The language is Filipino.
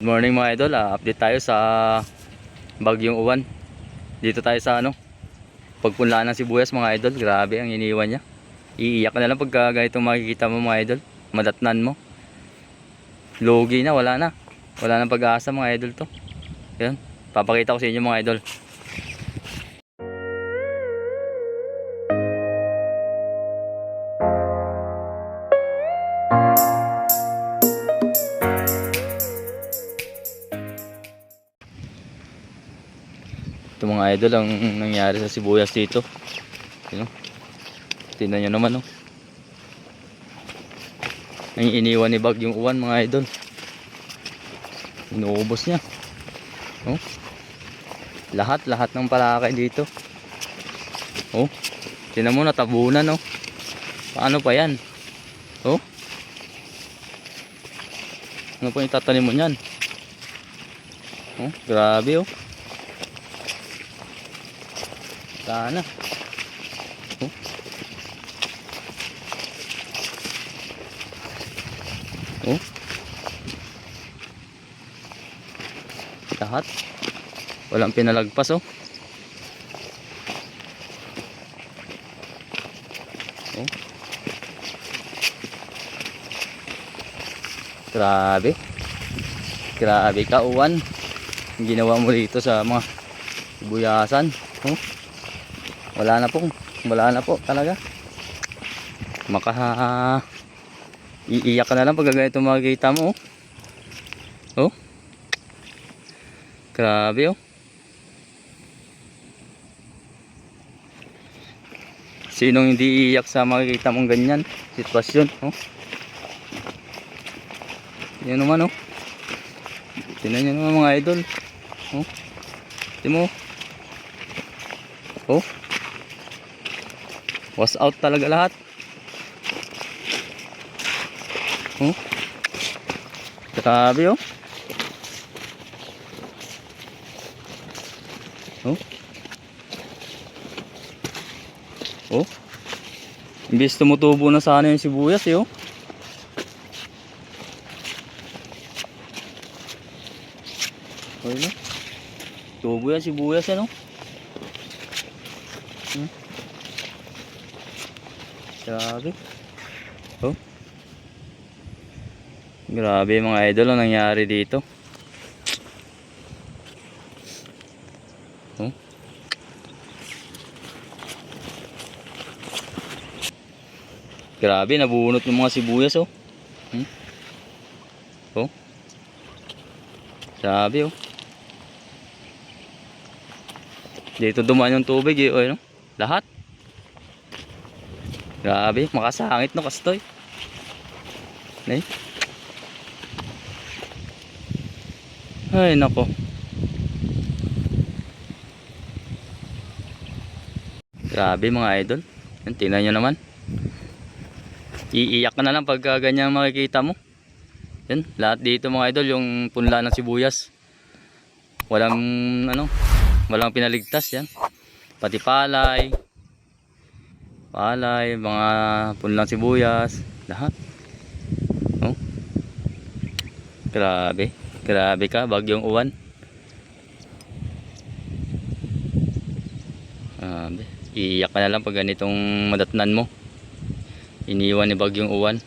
Good morning mga idol, ah, update tayo sa Bagyong Uwan. Dito tayo sa ano, pagpunlaan ng sibuyas mga idol. Grabe ang iniwan niya. Iiyak na lang pagka ganito makikita mo mga idol. Madatnan mo. Logi na, wala na. Wala nang pag-asa mga idol to. Yan, papakita ko sa inyo mga idol. Ito mga idol ang nangyari sa sibuyas dito. Yun, oh. Tingnan nyo naman oh. Ang iniwan ni Bag yung uwan mga idol. Inuubos niya. Oh. Lahat, lahat ng palakay dito. Oh. Tingnan mo natabunan oh. Paano pa yan? Oh. Ano pa yung tatanim mo niyan? Oh, grabe oh. Sana. Oh. Oh. Lahat. Walang pinalagpas oh. Oh. Grabe. Grabe ka, Uwan. Ginawa mo dito sa mga buyasan. Oh. Wala na po. Wala na po talaga. Maka iiyak ka na lang pag ganito makikita mo. Oh. oh. Grabe oh. Sinong hindi iiyak sa makikita mong ganyan sitwasyon, oh. Yan naman oh. Tingnan nyo naman mga idol. Oh. Tingnan mo. Oh. Was out talaga lahat. Oh. Grabe oh. Oh. Oh. Imbis tumutubo na sana yung sibuyas eh oh. Tubo yan sibuyas ano. Hmm. Grabe. Oh. Grabe mga idol ang nangyari dito. Oh. Grabe, nabunot ng mga sibuyas oh. Hmm? Oh. Grabe oh. Dito dumaan yung tubig eh, oh, ano? Lahat. Grabe, makasangit no kastoy. Nay. Ay, nako. Grabe mga idol. Yan, tingnan nyo naman. Iiyak ka na lang pagka ganyan makikita mo. Yan, lahat dito mga idol, yung punla ng sibuyas. Walang, ano, walang pinaligtas yan. Pati palay. Palay, mga punlang sibuyas, lahat. Oh. Grabe. Grabe ka, bagyong uwan. Grabe. Iiyak ka na lang pag ganitong madatnan mo. Iniwan ni bagyong uwan.